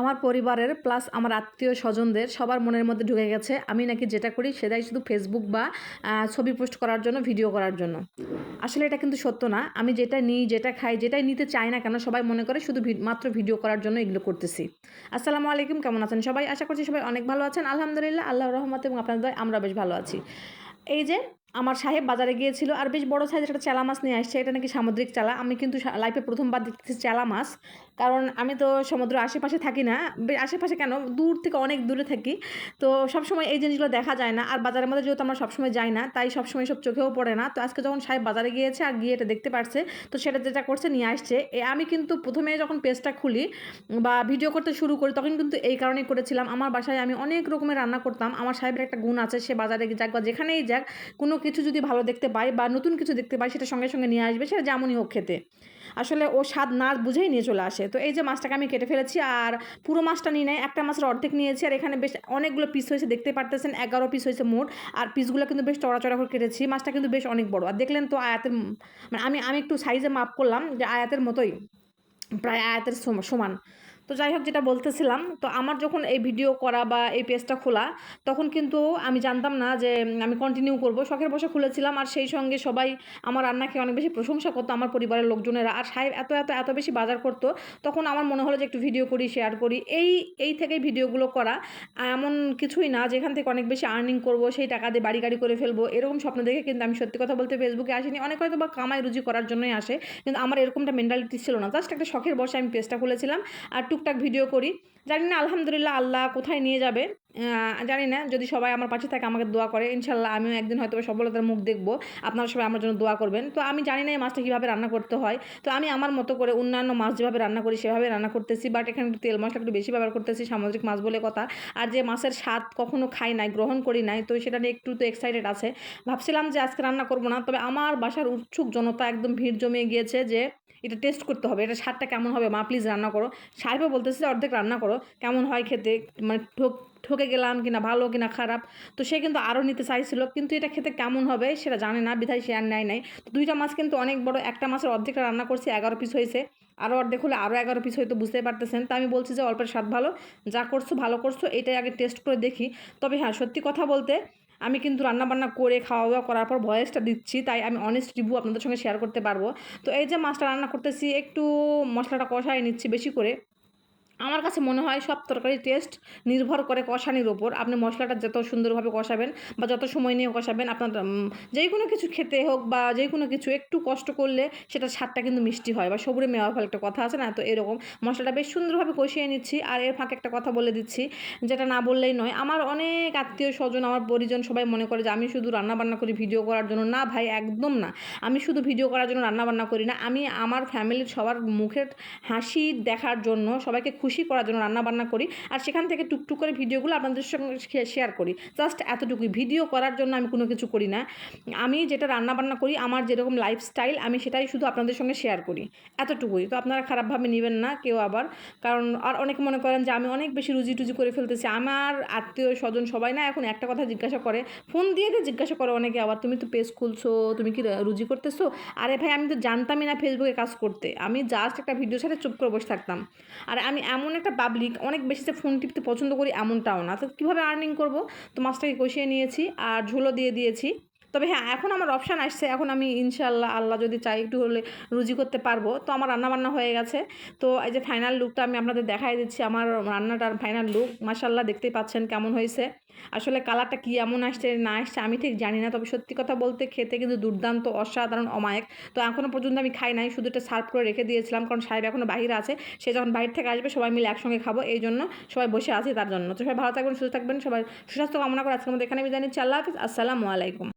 আমার পরিবারের প্লাস আমার আত্মীয় স্বজনদের সবার মনের মধ্যে ঢুকে গেছে। আমি নাকি যেটা করি সেটাই শুধু ফেসবুক বা ছবি পোস্ট করার জন্য ভিডিও করার জন্য। আসলে এটা কিন্তু সত্য না। আমি যেটা নিই, যেটা খাই, যেটাই নিতে চাই না কেন সবাই মনে করে শুধু মাত্র ভিডিও করার জন্য এগুলো করতেছি। আসসালামু আলাইকুম, কেমন আছেন সবাই? আশা করছি সবাই অনেক ভালো আছেন। আলহামদুলিল্লাহ আল্লাহ রহমত এবং আপনাদের আমরা বেশ ভালো আছি। এই যে আমার সাহেব বাজারে গিয়েছিল আর বেশ বড় সাইজের একটা চেলা মাছ নিয়ে আসছে। এটা নাকি সামুদ্রিক চালা। আমি কিন্তু লাইফে প্রথমবার দেখতেছি চেলা মাছ কারণ আমি তো সমুদ্র আশেপাশে থাকি না। আশেপাশে কেন? দূর থেকে অনেক দূরে থাকি। তো সবসময় এই জিনিসগুলো দেখা যায় না। আর বাজারের মধ্যে যেহেতু আমরা সবসময় যাই না, তাই সবসময় সব চোখেও পড়ে না। তো আজকে যখন সাহেব বাজারে গিয়েছে আর গিয়ে এটা দেখতে পারছে, তো সেটা যেটা করছে নিয়ে আসছে। আমি কিন্তু প্রথমে যখন পেজটা খুলি বা ভিডিও করতে শুরু করি, তখন কিন্তু এই কারণেই করেছিলাম। আমার বাসায় আমি অনেক রকমের রান্না করতাম। আমার সাহেবের একটা গুণ আছে, সে বাজারে যাক বা যেখানেই যাক, কোনো কিছু যদি ভালো দেখতে পাই বা নতুন কিছু দেখতে পাই সেটা সঙ্গে সঙ্গে নিয়ে আসবে, সেটা যেমনই হোক খেতে। আসলে ও স্বাদ না বুঝেই নিয়ে চলে আসে। তো এই যে মাছটাকে আমি কেটে ফেলেছি, আর পুরো মাছটা নিয়ে নেয় একটা মাছের অর্ধেক নিয়েছি, আর এখানে বেশ অনেকগুলো পিস হয়েছে, দেখতে পারতেছেন, এগারো পিস হয়েছে মোট, আর পিসগুলো কিন্তু বেশ চড়া চড়া করে কেটেছি। মাছটা কিন্তু বেশ অনেক বড়। আর দেখলেন তো আয়াতের মানে আমি আমি একটু সাইজে মাপ করলাম, যে আয়াতের মতোই, প্রায় আয়াতের সম- সমান। তো যাই হোক যেটা বলতেছিলাম, তো আমার যখন এই ভিডিও করা বা এই পেজটা খোলা, তখন কিন্তু আমি জানতাম না যে আমি কন্টিনিউ করব। শখের বসে খুলেছিলাম আর সেই সঙ্গে সবাই আমার রান্নাকে অনেক বেশি প্রশংসা করতো, আমার পরিবারের লোকজনেরা। আর সাহেব এত এত এত বেশি বাজার করতো, তখন আমার মনে হলো যে একটু ভিডিও করি শেয়ার করি। এই এই থেকেই ভিডিওগুলো করা এমন কিছুই না যেখান থেকে অনেক বেশি আর্নিং করব, সেই টাকা দিয়ে বাড়ি গাড়ি করে ফেলব, এরকম স্বপ্ন দেখে কিন্তু আমি সত্যি কথা বলতে ফেসবুকে আসিনি। অনেক হয়তো বা কামাই রুজি করার জন্যই আসে, কিন্তু আমার এরকমটা মেন্টালিটি ছিল না। জাস্ট একটা শখের বসে আমি পেজটা খুলেছিলাম, আর টুকটাক ভিডিও করি। জানি না, আলহামদুলিল্লাহ আল্লাহ কোথায় নিয়ে যাবে। জানি না, যদি সবাই আমার পাশে থাকে, আমাকে দোয়া করে, ইনশাল্লাহ আমিও একদিন হয়তো সফলতার মুখ দেখব, আপনারা সবাই আমার জন্য দোয়া করবেন। তো আমি জানি না এই মাছটা কীভাবে রান্না করতে হয়। তো আমি আমার মতো করে অন্যান্য মাছ যেভাবে রান্না করি, সেভাবে রান্না করতেছি বাট এখানে একটু তেল মশলা একটু বেশি ব্যবহার করতেছি সামুদ্রিক মাছ বলে কথা। আর যে মাছের স্বাদ কখনো খাই নাই, গ্রহণ করি নাই, তো সেটা নিয়ে একটু তো এক্সাইটেড আছে। ভাবছিলাম যে আজকে রান্না করব না, তবে আমার বাসার উৎসুক জনতা একদম ভিড় জমিয়ে গিয়েছে যে এটা টেস্ট করতে হবে, এটা স্বাদটা কেমন হবে, মা প্লিজ রান্না করো। সাহেবও বলতেছে অর্ধেক রান্না করো। কেমন হয় খেতে মানে ঠোক, ঠকে গেলাম কিনা, ভালো কিনা, খারাপ, তো সে কিন্তু আরও নিতে চাইছিল, কিন্তু এটা খেতে কেমন হবে সেটা জানে না, বিধায় সে আর নেয় নাই। তো দুইটা মাছ কিন্তু অনেক বড়, একটা মাছের অর্ধেকটা রান্না করছি, এগারো পিস হয়েছে আরও অর্ধেক হলে আরও এগারো পিস হয়তো বুঝতে পারতেছেন। তা আমি বলছি যে অল্পের স্বাদ ভালো, যা করছ ভালো করছ, এটাই আগে টেস্ট করে দেখি। তবে হ্যাঁ সত্যি কথা বলতে আমি কিন্তু রান্নাবান্না করে খাওয়া দাওয়া করার পর ভয়েসটা দিচ্ছি, তাই আমি অনেস্ট রিভিউ আপনাদের সঙ্গে শেয়ার করতে পারব। তো এই যে মাছটা রান্না করতেছি, একটু মশলাটা কষাই নিচ্ছি বেশি করে। আমার কাছে মনে হয় সব তরকারি টেস্ট নির্ভর করে কষানির ওপর আপনি মশলাটা যত সুন্দরভাবে কষাবেন বা যত সময় নিয়ে কষাবেন, আপনার যেই কোনো কিছু খেতে হোক বা যেই কোনো কিছু একটু কষ্ট করলে সেটা স্বাদটা কিন্তু মিষ্টি হয় বা সবুরে মেওয়া ফল একটা কথা আছে না? তো এরকম মশলাটা বেশ সুন্দরভাবে কষিয়ে নিচ্ছি। আর এর ফাঁকে একটা কথা বলে দিচ্ছি, যেটা না বললেই নয়, আমার অনেক আত্মীয় স্বজন, আমার পরিজন সবাই মনে করে যে আমি শুধু রান্না বান্না করি ভিডিও করার জন্য। না ভাই, একদম না। আমি শুধু ভিডিও করার জন্য রান্না বান্না করি না। আমি আমার ফ্যামিলির সবার মুখের হাসি দেখার জন্য সবাইকে খুশি করার জন্য রান্না বান্না করি আর সেখান থেকে টুকটুক করে ভিডিওগুলো আপনাদের সঙ্গে শেয়ার করি। জাস্ট এতটুকুই। ভিডিও করার জন্য আমি কোনো কিছু করি না। আমি যেটা রান্না বান্না করি, আমার যেরকম লাইফস্টাইল আমি সেটাই শুধু আপনাদের সঙ্গে শেয়ার করি। এতটুকুই। তো আপনারা খারাপভাবে নেবেন না কেউ আবার। কারণ আর অনেকে মনে করেন যে, আমি অনেক বেশি রুজি টুজি করে ফেলতেছি। আমার আত্মীয় স্বজন সবাই না এখন একটা কথা জিজ্ঞাসা করে। ফোন দিয়ে দিয়ে জিজ্ঞাসা করে অনেকে আবার, তুমি তো পেজ খুলছো, তুমি কি রুজি করতেছো? আরে ভাই, আমি তো জানতামই না ফেসবুকে কাজ করতে। আমি জাস্ট একটা ভিডিও সাথে চুপ করে বসে থাকতাম। আর আমি এমন একটা পাবলিক অনেক বেশি যে ফোন টিপতে পছন্দ করি এমনটাও না। তো কীভাবে আর্নিং করব? তো মাছটাকে কষিয়ে নিয়েছি আর ঝোলও দিয়ে দিয়েছি। তবে হ্যাঁ এখন আমার অপশান আসছে। এখন আমি ইনশাল্লাহ আল্লাহ যদি চাই একটু হলে রুজি করতে পারব। তো আমার রান্নাবান্না হয়ে গেছে। তো এই যে ফাইনাল লুকটা আমি আপনাদের দেখাই দিচ্ছি। আমার রান্নাটার ফাইনাল লুক মাসাল্লাহ দেখতেই পাচ্ছেন কেমন হয়েছে। আসলে কালারটা কী এমন আসছে, না আসছে, আমি ঠিক জানি না। তবে সত্যি কথা বলতে খেতে কিন্তু দুর্দান্ত, অসাধারণ, অমায়ক। তো এখনও পর্যন্ত আমি খাই নাই, শুধু এটা সার্ভ করে রেখে দিয়েছিলাম। কারণ সাহেব এখনও বাহিরে আছে। সে যখন বাইরে থেকে আসবে, সবাই মিলে একসঙ্গে খাব। এই জন্য সবাই বসে আছি তার জন্য। তো সবাই ভালো থাকবেন, সুস্থ থাকবেন, সবাই সুস্বাস্থ্য কামনা করে আজকের মধ্যে এখানে আমি জানি আল্লাহ হাফিজ। আসসালামু আলাইকুম।